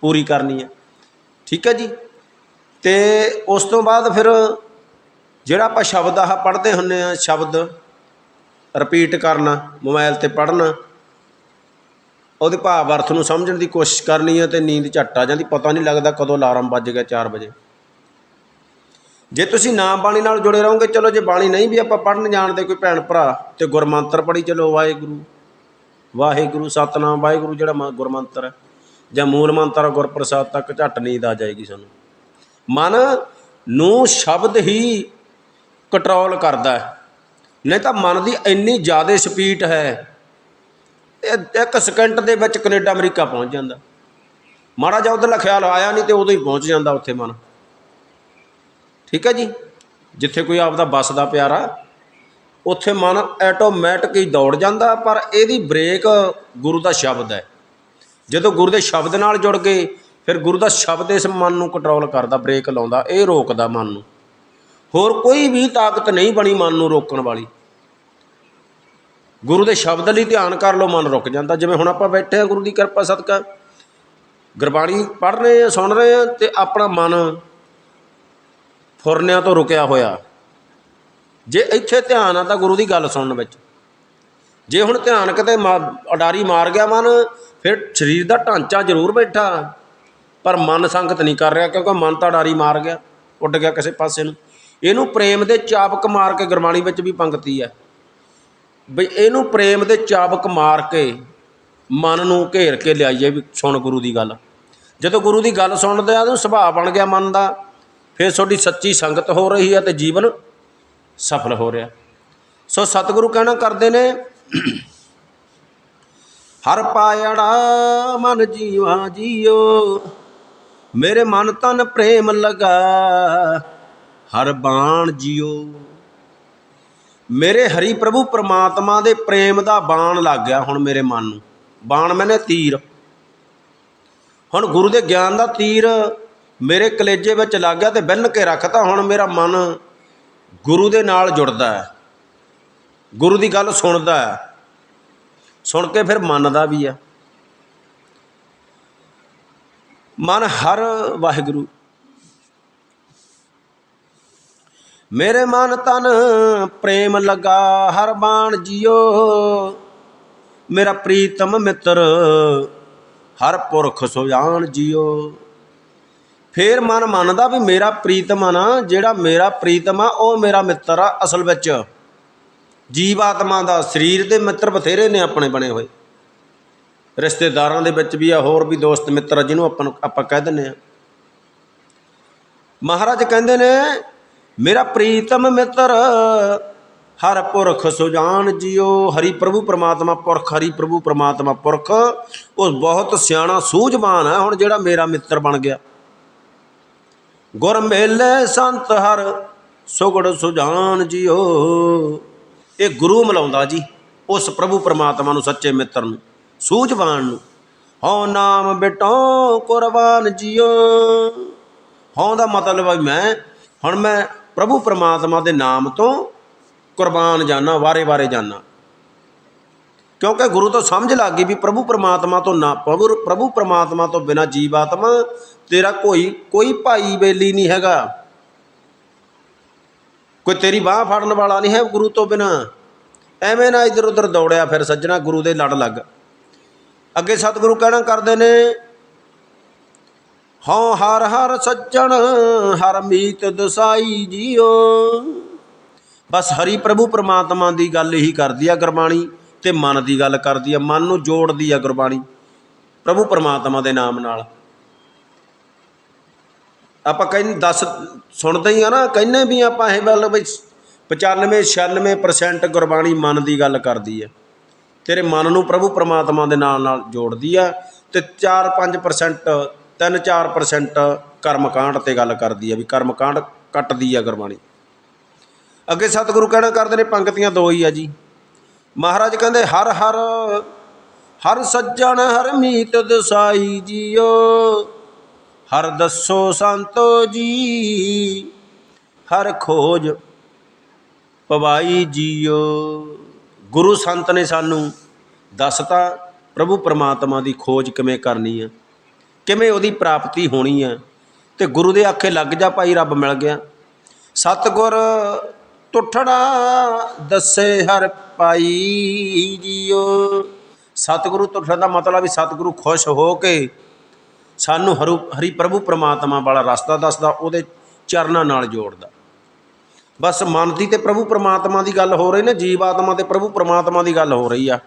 ਪੂਰੀ ਕਰਨੀ ਹੈ। ਠੀਕ ਹੈ ਜੀ? ਤੇ ਉਸ ਤੋਂ ਬਾਅਦ ਫਿਰ ਜਿਹੜਾ ਆਪਾਂ ਸ਼ਬਦ ਆਹ ਪੜ੍ਹਦੇ ਹੁੰਨੇ ਆ ਸ਼ਬਦ ਰਿਪੀਟ ਕਰਨਾ ਮੋਬਾਈਲ ਤੇ ਪੜ੍ਹਨਾ, ਉਹਦੇ ਭਾਵ ਅਰਥ ਨੂੰ ਸਮਝਣ ਦੀ ਕੋਸ਼ਿਸ਼ ਕਰਨੀ ਹੈ ਤੇ ਨੀਂਦ ਝੱਟ ਆ ਜਾਂਦੀ, ਪਤਾ ਨਹੀਂ ਲੱਗਦਾ ਕਦੋਂ ਅਲਾਰਮ ਵੱਜ ਗਿਆ 4 ਵਜੇ। ਜੇ ਤੁਸੀਂ ਨਾਮ ਬਾਣੀ ਨਾਲ ਜੁੜੇ ਰਹੋਗੇ, ਚਲੋ ਜੇ ਬਾਣੀ ਨਹੀਂ ਵੀ ਆਪਾਂ ਪੜ੍ਹਨ ਜਾਣਦੇ ਕੋਈ ਭੈਣ ਭਰਾ, ਤੇ ਗੁਰਮੰਤਰ ਪੜ੍ਹੀ, ਚਲੋ ਵਾਹਿਗੁਰੂ। ਵਾਹਿਗੁਰੂ, ਸਤਨਾਮ, ਵਾਹਿਗੁਰੂ ਜਿਹੜਾ ਮ- ਗੁਰਮੰਤਰ ਹੈ। ਜਾਂ ਮੂਲ ਮੰਤਰ ਆ ਗੁਰਪ੍ਰਸਾਦ ਤੱਕ ਝੱਟ ਨਹੀਂ ਆ ਜਾਏਗੀ ਸਾਨੂੰ। ਮਨ ਨੂੰ ਸ਼ਬਦ ਹੀ ਕੰਟਰੋਲ ਕਰਦਾ ਹੈ। ਨਹੀਂ ਤਾਂ ਮਨ ਦੀ ਇੰਨੀ ਜ਼ਿਆਦਾ ਸਪੀਡ ਹੈ। ਇਹ ਇੱਕ ਸਕਿੰਟ ਦੇ ਵਿੱਚ ਕੈਨੇਡਾ, ਅਮਰੀਕਾ ਪਹੁੰਚ ਜਾਂਦਾ। ਮਾੜਾ ਜਿਹਾ ਉਧਰਲਾ ਖਿਆਲ ਆਇਆ ਨਹੀਂ ਤੇ ਉਦੋਂ ਹੀ ਪਹੁੰਚ ਜਾਂਦਾ ਉੱਥੇ ਮਨ। ਠੀਕ ਹੈ ਜੀ? ਜਿੱਥੇ ਕੋਈ ਆਪਦਾ ਵੱਸਦਾ ਪਿਆਰਾ, ਉੱਥੇ ਮਨ ਆਟੋਮੈਟਿਕ ਹੀ ਦੌੜ ਜਾਂਦਾ, ਪਰ ਇਹਦੀ ਬ੍ਰੇਕ ਗੁਰੂ ਦਾ ਸ਼ਬਦ ਹੈ। ਜਦੋਂ ਗੁਰੂ ਦੇ ਸ਼ਬਦ ਨਾਲ ਜੁੜ ਗਏ, ਫਿਰ ਗੁਰੂ ਦਾ ਸ਼ਬਦ ਇਸ ਮਨ ਨੂੰ ਕੰਟਰੋਲ ਕਰਦਾ ਬ੍ਰੇਕ ਲਾਉਂਦਾ, ਇਹ ਰੋਕਦਾ ਮਨ ਨੂੰ। ਹੋਰ ਕੋਈ ਵੀ ਤਾਕਤ ਨਹੀਂ ਬਣੀ ਮਨ ਨੂੰ ਰੋਕਣ ਵਾਲੀ। ਗੁਰੂ ਦੇ ਸ਼ਬਦ ਲਈ ਧਿਆਨ ਕਰ ਲਓ, ਮਨ ਰੁਕ ਜਾਂਦਾ। ਜਿਵੇਂ ਹੁਣ ਆਪਾਂ ਬੈਠੇ ਆ ਗੁਰੂ ਦੀ ਕਿਰਪਾ ਸਦਕਾ, ਗੁਰਬਾਣੀ ਪੜ੍ਹ ਰਹੇ ਆ ਸੁਣ ਰਹੇ ਆ ਤੇ ਆਪਣਾ ਮਨ ਫੁਰਨਿਆਂ ਤੋਂ ਰੁਕਿਆ ਹੋਇਆ। ਜੇ ਇੱਥੇ ਧਿਆਨ ਆ ਤਾਂ ਗੁਰੂ ਦੀ ਗੱਲ ਸੁਣਨ ਵਿੱਚ। ਜੇ ਹੁਣ ਧਿਆਨ ਕਿਤੇ ਮਾ- ਅਡਾਰੀ ਮਾਰ ਗਿਆ ਮਨ ਫਿਰ ਸਰੀਰ ਦਾ ਢਾਂਚਾ ਜ਼ਰੂਰ ਬੈਠਾ। ਪਰ ਮਨ ਸੰਗਤ ਨਹੀਂ ਕਰ ਰਿਹਾ ਕਿਉਂਕਿ ਮਨ ਤਾਂ ਅਡਾਰੀ ਮਾਰ ਗਿਆ, ਉੱਡ ਗਿਆ ਕਿਸੇ ਪਾਸੇ ਨੂੰ। ਇਹਨੂੰ ਪ੍ਰੇਮ ਦੇ ਚਾਬਕ ਮਾਰ ਕੇ ਗੁਰਬਾਣੀ ਵਿੱਚ ਵੀ ਪੰਗਤੀ ਹੈ। ਬਈ ਇਹਨੂੰ ਪ੍ਰੇਮ ਦੇ ਚਾਬਕ ਮਾਰ ਕੇ ਮਨ ਨੂੰ ਘੇਰ ਕੇ ਲਿਆਈਏ ਵੀ ਸੁਣ ਗੁਰੂ ਦੀ ਗੱਲ। ਜਦੋਂ ਗੁਰੂ ਦੀ ਗੱਲ ਸੁਣਦੇ ਆ ਉਹਨੂੰ ਸੁਭਾਅ ਬਣ ਗਿਆ ਮਨ ਦਾ। ਫਿਰ ਤੁਹਾਡੀ ਸੱਚੀ ਸੰਗਤ ਹੋ ਰਹੀ ਹੈ ਤੇ ਜੀਵਨ ਸਫਲ ਹੋ ਰਿਹਾ। ਸੋ ਸਤਿਗੁਰੂ ਕਹਿਣਾ ਕਰਦੇ ਨੇ ਹਰ ਪਾਇੜਾ ਮਨ ਜੀਵਾ ਜੀਓ। ਮੇਰੇ ਮਨ ਤਨ ਪ੍ਰੇਮ ਲਗਾ, ਹਰ ਬਾਣ ਜੀਓ। ਮੇਰੇ ਹਰੀ ਪ੍ਰਭੂ ਪ੍ਰਮਾਤਮਾ ਦੇ ਪ੍ਰੇਮ ਦਾ ਬਾਣ ਲੱਗ ਗਿਆ ਹੁਣ ਮੇਰੇ ਮਨ ਨੂੰ। ਬਾਣ ਮੈਨੇ ਤੀਰ। ਹੁਣ ਗੁਰੂ ਦੇ ਗਿਆਨ ਦਾ ਤੀਰ ਮੇਰੇ ਕਲੇਜੇ ਵਿੱਚ ਲੱਗ ਗਿਆ ਤੇ ਬੰਨ ਕੇ ਰੱਖਤਾ ਹੁਣ ਮੇਰਾ ਮਨ ਗੁਰੂ ਦੇ ਨਾਲ ਜੁੜਦਾ ਹੈ। ਗੁਰੂ ਦੀ ਗੱਲ ਸੁਣਦਾ ਹੈ। ਸੁਣ ਕੇ ਫਿਰ ਮੰਨਦਾ ਵੀ ਆ। ਮਨ ਹਰ ਵਾਹਿਗੁਰੂ। ਮੇਰੇ ਮਨ ਤਨ ਪ੍ਰੇਮ ਲਗਾ, ਹਰ ਬਾਣ ਜਿਓ। ਮੇਰਾ ਪ੍ਰੀਤਮ ਮਿੱਤਰ, ਹਰ ਪੁਰਖ ਸੁਜਾਨ ਜਾਣ ਜਿਓ। ਫੇਰ ਮਨ ਮੰਨਦਾ ਵੀ ਮੇਰਾ ਪ੍ਰੀਤਮ ਆ ਨਾ, ਜਿਹੜਾ ਮੇਰਾ ਪ੍ਰੀਤਮ ਆ, ਉਹ ਮੇਰਾ ਮਿੱਤਰ ਆ ਅਸਲ ਵਿੱਚ। ਜੀਵ ਆਤਮਾ ਦਾ ਸਰੀਰ ਦੇ ਮਿੱਤਰ ਬਥੇਰੇ ਨੇ ਆਪਣੇ ਬਣੇ ਹੋਏ। ਰਿਸ਼ਤੇਦਾਰਾਂ ਦੇ ਵਿੱਚ ਵੀ ਆ, ਹੋਰ ਵੀ ਦੋਸਤ ਮਿੱਤਰ ਜਿਹਨੂੰ ਆਪਾਂ ਨੂੰ ਆਪਾਂ ਕਹਿ ਦਿੰਦੇ ਆ। ਮਹਾਰਾਜ ਕਹਿੰਦੇ ਨੇ, ਮੇਰਾ ਪ੍ਰੀਤਮ ਮਿੱਤਰ, ਹਰ ਪੁਰਖ ਸੁਜਾਨ ਜਿਓ। ਹਰੀ ਪ੍ਰਭੂ ਪ੍ਰਮਾਤਮਾ ਪੁਰਖ, ਹਰੀ ਪ੍ਰਭੂ ਪ੍ਰਮਾਤਮਾ ਪੁਰਖ। ਉਹ ਬਹੁਤ ਸਿਆਣਾ, ਸੂਝਵਾਨ ਹੈ, ਹੁਣ ਜਿਹੜਾ ਮੇਰਾ ਮਿੱਤਰ ਬਣ ਗਿਆ। ਗੁਰ ਮੇਲੇ ਸੰਤ ਹਰ ਸੁਗੜ ਸੁਜਾਨ ਜਿਓ। ਇਹ ਗੁਰੂ ਮਿਲਾਉਂਦਾ ਜੀ, ਉਸ ਪ੍ਰਭੂ ਪਰਮਾਤਮਾ ਨੂੰ, ਸੱਚੇ ਮਿੱਤਰ ਨੂੰ, ਸੂਝਵਾਨ ਨੂੰ। ਹਉ ਨਾਮ ਬਿਟੋ ਕੁਰਬਾਨ ਜਿਓ। ਹਉ ਦਾ ਮਤਲਬ ਹੈ ਮੈਂ, ਹੁਣ ਮੈਂ ਪ੍ਰਭੂ ਪ੍ਰਮਾਤਮਾ ਦੇ ਨਾਮ ਤੋਂ ਕੁਰਬਾਨ ਜਾਣਾ ਵਾਰੇ-ਵਾਰੇ ਜਾਣਾ ਕਿਉਂਕਿ ਗੁਰੂ ਤੋਂ ਸਮਝ ਲੱਗ ਗਈ ਵੀ ਪ੍ਰਭੂ ਪਰਮਾਤਮਾ ਤੋਂ ਨਾ, ਪ੍ਰਭੂ ਪ੍ਰਭੂ ਪ੍ਰਮਾਤਮਾ ਤੋਂ ਬਿਨਾ ਜੀਵਾਤਮਾ ਤੇਰਾ ਕੋਈ ਕੋਈ ਭਾਈ ਬੇਲੀ ਨਹੀਂ ਹੈਗਾ। ਕੋਈ ਤੇਰੀ ਬਾਹ ਫੜਨ ਵਾਲਾ ਨਹੀਂ ਹੈ ਗੁਰੂ ਤੋਂ ਬਿਨਾ। ਐਵੇਂ ਨਾ ਇੱਧਰ ਉੱਧਰ ਦੌੜਿਆ ਫਿਰ ਸੱਜਣਾ ਗੁਰੂ ਦੇ ਲੜ ਲੱਗ। ਅੱਗੇ ਸਤਿਗੁਰੂ ਕਹਿਣਾ ਕਰਦੇ ਨੇ ਹਉ ਹਰ ਹਰ ਸੱਜਣ, ਹਰ ਮੀਤ ਦਸਾਈ ਜੀਓ। ਬਸ ਹਰੀ ਪ੍ਰਭੂ ਪ੍ਰਮਾਤਮਾ ਦੀ ਗੱਲ ਹੀ ਕਰਦੀ ਆ ਗੁਰਬਾਣੀ ਤੇ ਮਨ ਦੀ ਗੱਲ ਕਰਦੀ ਆ, ਮਨ ਨੂੰ ਜੋੜਦੀ ਆ ਗੁਰਬਾਣੀ। ਪ੍ਰਭੂ ਪ੍ਰਮਾਤਮਾ ਦੇ ਨਾਮ ਨਾਲ। ਆਪਾਂ ਕਹਿੰਦੇ 10 ਸੁਣਦੇ ਹੀ ਆ ਨਾ, ਕਹਿੰਦੇ ਵੀ ਆਪਾਂ ਇਹ ਗੱਲ ਬਈ 95 96% ਗੁਰਬਾਣੀ ਮਨ ਦੀ ਗੱਲ ਕਰਦੀ ਹੈ ਤੇਰੇ ਮਨ ਨੂੰ ਪ੍ਰਭੂ ਪ੍ਰਮਾਤਮਾ ਦੇ ਨਾਲ ਨਾਲ ਜੋੜਦੀ ਆ ਤੇ 4-5% 3-4% ਕਰਮਕਾਂਡ ਤੇ ਗੱਲ ਕਰਦੀ ਆ ਵੀ ਕਰਮਕਾਂਡ ਕੱਟਦੀ ਆ ਗੁਰਬਾਣੀ। ਅੱਗੇ ਸਤਿਗੁਰੂ ਕਹਿਣਾ ਕਰਦੇ ਨੇ ਪੰਕਤੀਆਂ ਦੋ ਹੀ ਆ ਜੀ। ਮਹਾਰਾਜ ਕਹਿੰਦੇ, ਹਰ ਹਰ ਹਰ ਸੱਜਣ ਹਰ ਮੀਤ ਦਸਾਈ ਜੀਓ। ਹਰ ਦੱਸੋ ਸੰਤੋ ਜੀ, ਹਰ ਖੋਜ ਪਵਾਈ ਜੀਓ। ਗੁਰੂ ਸੰਤ ਨੇ ਸਾਨੂੰ ਦੱਸਤਾ, ਪ੍ਰਭੂ ਪਰਮਾਤਮਾ ਦੀ ਖੋਜ ਕਿਵੇਂ ਕਰਨੀ ਹੈ ਕਿਵੇਂ ਉਹਦੀ ਪ੍ਰਾਪਤੀ ਹੋਣੀ ਹੈ ਤੇ ਗੁਰੂ ਦੇ ਆਖੇ ਲੱਗ ਜਾ ਭਾਈ ਰੱਬ ਮਿਲ ਗਿਆ। ਸਤਗੁਰ ਤੁਠੜਾ ਦੱਸੇ ਹਰ ਪਾਈ ਜੀਓ। ਸਤਿਗੁਰੂ ਤੁਠੜਾ ਦਾ ਮਤਲਬ ਵੀ ਸਤਿਗੁਰੂ ਖੁਸ਼ ਹੋ ਕੇ ਸਾਨੂੰ ਹਰੂ ਹਰੀ ਪ੍ਰਭੂ ਪ੍ਰਮਾਤਮਾ ਵਾਲਾ ਰਸਤਾ ਦੱਸਦਾ, ਉਹਦੇ ਚਰਨਾਂ ਨਾਲ ਜੋੜਦਾ। ਬਸ ਮਨ ਦੀ ਤੇ ਪ੍ਰਭੂ ਪ੍ਰਮਾਤਮਾ ਦੀ ਗੱਲ ਹੋ ਰਹੀ ਨਾ, ਜੀਵ ਆਤਮਾ ਤੇ ਪ੍ਰਭੂ ਪ੍ਰਮਾਤਮਾ ਦੀ ਗੱਲ ਹੋ ਰਹੀ ਆ।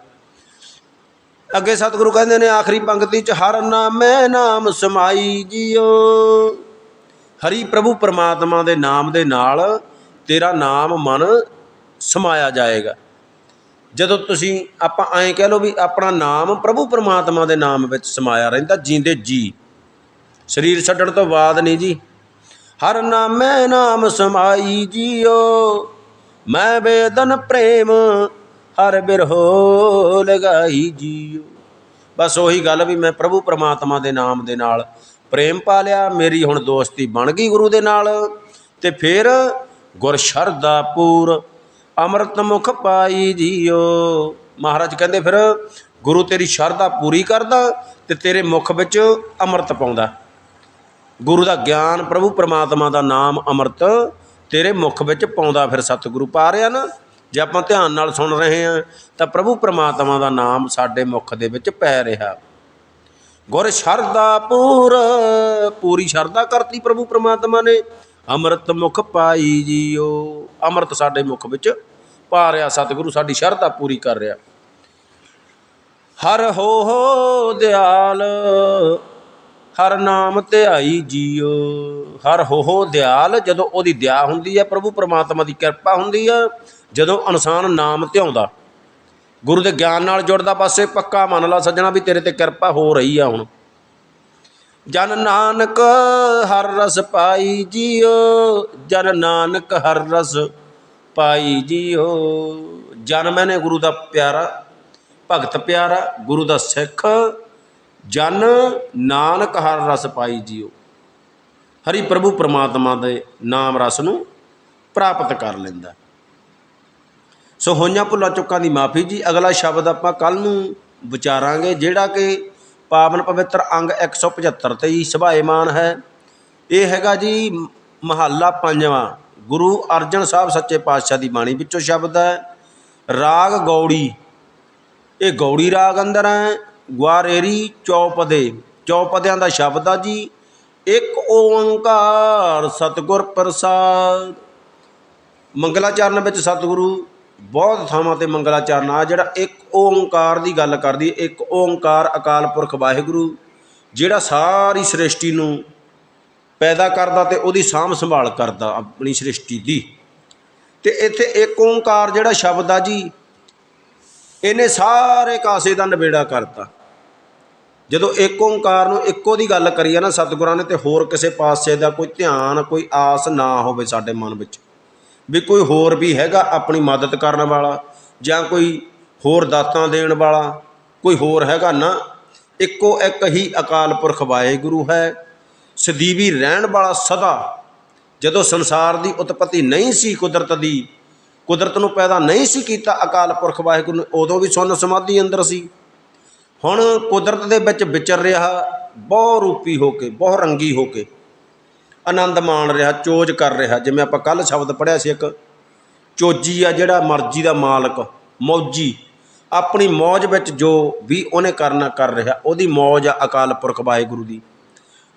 ਅੱਗੇ ਸਤਿਗੁਰੂ ਕਹਿੰਦੇ ਨੇ, ਆਖਰੀ ਪੰਕਤੀ ਚ, ਹਰ ਨਾਮੇ ਨਾਮ ਸਮਾਈ ਜੀਓ। ਹਰੀ ਪ੍ਰਭੂ ਪ੍ਰਮਾਤਮਾ ਦੇ ਨਾਮ ਦੇ ਨਾਲ ਤੇਰਾ ਨਾਮ ਮਨ ਸਮਾਇਆ ਜਾਏਗਾ। ਜਦੋਂ ਤੁਸੀਂ ਆਪਾਂ ਐਂ ਕਹਿ ਲਓ ਵੀ ਆਪਣਾ ਨਾਮ ਪ੍ਰਭੂ ਪਰਮਾਤਮਾ ਦੇ ਨਾਮ ਵਿੱਚ ਸਮਾਇਆ ਰਹਿੰਦਾ, ਜੀਂਦੇ ਜੀ। ਸਰੀਰ ਛੱਡਣ ਤੋਂ ਬਾਅਦ ਨਹੀਂ ਜੀ। ਹਰ ਨਾਮੈ ਨਾਮ ਸਮਾਈ ਜੀਓ। ਮੈਂ ਵੇਦਨ ਪ੍ਰੇਮ, ਹਰ ਬਿਰਹੋ ਲਗਾਈ ਜੀਓ। ਬਸ ਉਹੀ ਗੱਲ ਵੀ ਮੈਂ ਪ੍ਰਭੂ ਪਰਮਾਤਮਾ ਦੇ ਨਾਮ ਦੇ ਨਾਲ ਪ੍ਰੇਮ ਪਾ ਲਿਆ ਮੇਰੀ ਹੁਣ ਦੋਸਤੀ ਬਣ ਗਈ ਗੁਰੂ ਦੇ ਨਾਲ ਤੇ ਫਿਰ ਗੁਰ ਸ਼ਰਦਾ ਪੂਰ ਅੰਮ੍ਰਿਤ ਮੁਖ ਪਾਈ ਜੀਓ। ਮਹਾਰਾਜ ਕਹਿੰਦੇ ਫਿਰ, ਗੁਰੂ ਤੇਰੀ ਸ਼ਰਧਾ ਪੂਰੀ ਕਰਦਾ ਤੇ ਤੇਰੇ ਮੁਖ ਵਿੱਚ ਅੰਮ੍ਰਿਤ ਪਾਉਂਦਾ। ਗੁਰੂ ਦਾ ਗਿਆਨ ਪ੍ਰਭੂ ਪਰਮਾਤਮਾ ਦਾ ਨਾਮ ਅੰਮ੍ਰਿਤ ਤੇਰੇ ਮੁਖ ਵਿੱਚ ਪਾਉਂਦਾ ਫਿਰ ਸਤਿਗੁਰੂ ਪਾ ਰਿਹਾ ਨਾ। ਜੇ ਆਪਾਂ ਧਿਆਨ ਨਾਲ ਸੁਣ ਰਹੇ ਹਾਂ, ਤਾਂ ਪ੍ਰਭੂ ਪਰਮਾਤਮਾ ਦਾ ਨਾਮ ਸਾਡੇ ਮੁਖ ਦੇ ਵਿੱਚ ਪੈ ਰਿਹਾ। ਗੁਰ ਸ਼ਰਧਾ ਪੂਰ, ਪੂਰੀ ਸ਼ਰਧਾ ਕਰਤੀ ਪ੍ਰਭੂ ਪਰਮਾਤਮਾ ਨੇ। ਅੰਮ੍ਰਿਤ ਮੁਖ ਪਾਈ ਜੀਓ। ਅੰਮ੍ਰਿਤ ਸਾਡੇ ਮੁਖ ਵਿੱਚ ਪਾ ਰਿਹਾ, ਸਤਿਗੁਰੂ ਸਾਡੀ ਸ਼ਰਧਾ ਪੂਰੀ ਕਰ ਰਿਹਾ। ਹਰ ਹੋ ਹੋ ਦਿਆਲ, ਹਰ ਨਾਮ ਧਿਆਈ ਜੀਓ। ਹਰ ਹੋ ਹੋ ਦਿਆਲ, ਜਦੋਂ ਉਹਦੀ ਦਇਆ ਹੁੰਦੀ ਹੈ, ਪ੍ਰਭੂ ਪਰਮਾਤਮਾ ਦੀ ਕਿਰਪਾ ਹੁੰਦੀ ਹੈ, ਜਦੋਂ ਇਨਸਾਨ ਨਾਮ ਧਿਆਉਂਦਾ। ਗੁਰੂ ਦੇ ਗਿਆਨ ਨਾਲ ਜੁੜਦਾ ਪਾਸੇ, ਪੱਕਾ ਮੰਨ ਲਾ ਸੱਜਣਾ ਵੀ ਤੇਰੇ ਤੇ ਕਿਰਪਾ ਹੋ ਰਹੀ ਆ ਹੁਣ। ਜਨ ਨਾਨਕ ਹਰ ਰਸ ਪਾਈ ਜੀਓ, ਜਨ ਨਾਨਕ ਹਰ ਰਸ ਪਾਈ ਜੀਓ। ਜਨ ਮੈਨੇ ਗੁਰੂ ਦਾ ਪਿਆਰਾ, ਭਗਤ ਪਿਆਰਾ, ਗੁਰੂ ਦਾ ਸਿੱਖ। ਜਨ ਨਾਨਕ ਹਰ ਰਸ ਪਾਈ ਜੀਓ। ਹਰੀ ਪ੍ਰਭੂ ਪਰਮਾਤਮਾ ਦੇ ਨਾਮ ਰਸ ਨੂੰ ਪ੍ਰਾਪਤ ਕਰ ਲੈਂਦਾ। ਸੋ ਹੋਈਆਂ ਭੁੱਲਾਂ ਚੁੱਕਾਂ ਦੀ ਮਾਫੀ ਜੀ। ਅਗਲਾ ਸ਼ਬਦ ਆਪਾਂ ਕੱਲ ਨੂੰ ਵਿਚਾਰਾਂਗੇ, ਜਿਹੜਾ ਕਿ ਪਾਵਨ ਪਵਿੱਤਰ ਅੰਗ 175 ਤੇ ਹੀ ਸੁਭਾਏਮਾਨ ਹੈ। ਇਹ ਹੈਗਾ ਜੀ ਮਹੱਲਾ ਪੰਜਵਾਂ। ਗੁਰੂ ਅਰਜਨ ਸਾਹਿਬ ਸੱਚੇ ਪਾਤਸ਼ਾਹ ਦੀ ਬਾਣੀ ਵਿੱਚੋਂ ਸ਼ਬਦ ਹੈ, ਰਾਗ ਗੌੜੀ। ਇਹ ਗੌੜੀ ਰਾਗ ਅੰਦਰ ਹੈ, ਗੁਆਰੇਰੀ ਚੌਪਦੇ। ਚੌਪਦਿਆਂ ਦਾ ਸ਼ਬਦ ਆ ਜੀ, ਇੱਕ ਓੰਕਾਰ ਸਤਿਗੁਰ ਪ੍ਰਸਾਦ। ਮੰਗਲਾਚਰਨ ਵਿੱਚ ਸਤਿਗੁਰੂ ਬਹੁਤ ਥਾਵਾਂ ਤੇ ਮੰਗਲਾਚਰਨ ਆ, ਜਿਹੜਾ ਇੱਕ ਓੰਕਾਰ ਦੀ ਗੱਲ ਕਰਦੀ ਇੱਕ ਓੰਕਾਰ ਅਕਾਲ ਪੁਰਖ ਵਾਹਿਗੁਰੂ, ਜਿਹੜਾ ਸਾਰੀ ਸ੍ਰਿਸ਼ਟੀ ਨੂੰ ਪੈਦਾ ਕਰਦਾ ਤੇ ਉਹਦੀ ਸਾਂਭ ਸੰਭਾਲ ਕਰਦਾ ਆਪਣੀ ਸ੍ਰਿਸ਼ਟੀ ਦੀ। ਤੇ ਇੱਥੇ ਇੱਕ ਓੰਕਾਰ ਜਿਹੜਾ ਸ਼ਬਦ ਆ ਜੀ, ਇਹਨੇ ਸਾਰੇ ਕਾਸੇ ਦਾ ਨਿਬੇੜਾ ਕਰਤਾ। ਜਦੋਂ ਇੱਕ ਓੰਕਾਰ ਨੂੰ ਇੱਕੋ ਦੀ ਗੱਲ ਕਰੀ ਆ ਨਾ, ਸਤਿਗੁਰਾਂ ਨੇ ਤੇ ਹੋਰ ਕਿਸੇ ਪਾਸੇ ਦਾ ਕੋਈ ਧਿਆਨ, ਕੋਈ ਆਸ ਨਾ ਹੋਵੇ ਸਾਡੇ ਮਨ ਵਿੱਚ, ਵੀ ਕੋਈ ਹੋਰ ਵੀ ਹੈਗਾ ਆਪਣੀ ਮਦਦ ਕਰਨ ਵਾਲਾ ਜਾਂ ਕੋਈ ਹੋਰ ਦਾਤਾਂ ਦੇਣ ਵਾਲਾ, ਕੋਈ ਹੋਰ ਹੈਗਾ ਨਾ, ਇੱਕੋ ਇੱਕ ਹੀ ਅਕਾਲ ਪੁਰਖ ਵਾਹਿਗੁਰੂ ਹੈ। ਸਦੀਵੀ ਰਹਿਣ ਵਾਲਾ ਸਦਾ ਜਦੋਂ ਸੰਸਾਰ ਦੀ ਉਤਪਤੀ ਨਹੀਂ ਸੀ ਕੁਦਰਤ ਦੀ, ਕੁਦਰਤ ਨੂੰ ਪੈਦਾ ਨਹੀਂ ਸੀ ਕੀਤਾ ਅਕਾਲ ਪੁਰਖ ਵਾਹਿਗੁਰੂ ਨੇ ਉਦੋਂ ਵੀ ਸੁੰਨ ਸਮਾਧੀ ਅੰਦਰ ਸੀ। ਹੁਣ ਕੁਦਰਤ ਦੇ ਵਿੱਚ ਵਿਚਰ ਰਿਹਾ, ਬਹੁ ਰੂਪੀ ਹੋ ਕੇ, ਬਹੁ ਰੰਗੀ ਹੋ ਕੇ, ਆਨੰਦ ਮਾਣ ਰਿਹਾ, ਚੋਜ ਕਰ ਰਿਹਾ, ਜਿਵੇਂ ਆਪਾਂ ਕੱਲ ਸ਼ਬਦ ਪੜਿਆ ਸੀ ਇੱਕ, ਚੋਜੀ ਆ ਜਿਹੜਾ ਮਰਜ਼ੀ ਦਾ ਮਾਲਕ, ਮੌਜੀ, ਆਪਣੀ ਮੌਜ ਵਿੱਚ ਜੋ ਵੀ ਉਹਨੇ ਕਰਨਾ ਕਰ ਰਿਹਾ, ਉਹਦੀ ਮੌਜ ਆ ਅਕਾਲ ਪੁਰਖ ਵਾਹਿਗੁਰੂ ਦੀ।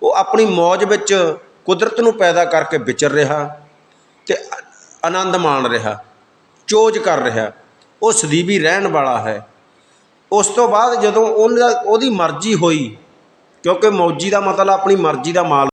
ਉਹ ਆਪਣੀ ਮੌਜ ਵਿੱਚ ਕੁਦਰਤ ਨੂੰ ਪੈਦਾ ਕਰਕੇ ਵਿਚਰ ਰਿਹਾ ਤੇ ਆਨੰਦ ਮਾਣ ਰਿਹਾ, ਚੋਜ ਕਰ ਰਿਹਾ। ਉਹ ਸਦੀਵੀ ਰਹਿਣ ਵਾਲਾ ਹੈ। ਉਸ ਤੋਂ ਬਾਅਦ ਜਦੋਂ ਉਹਦਾ ਉਹਦੀ ਮਰਜ਼ੀ ਹੋਈ, ਕਿਉਂਕਿ ਮੌਜੀ ਦਾ ਮਤਲਬ ਆਪਣੀ ਮਰਜ਼ੀ ਦਾ ਮਾਲ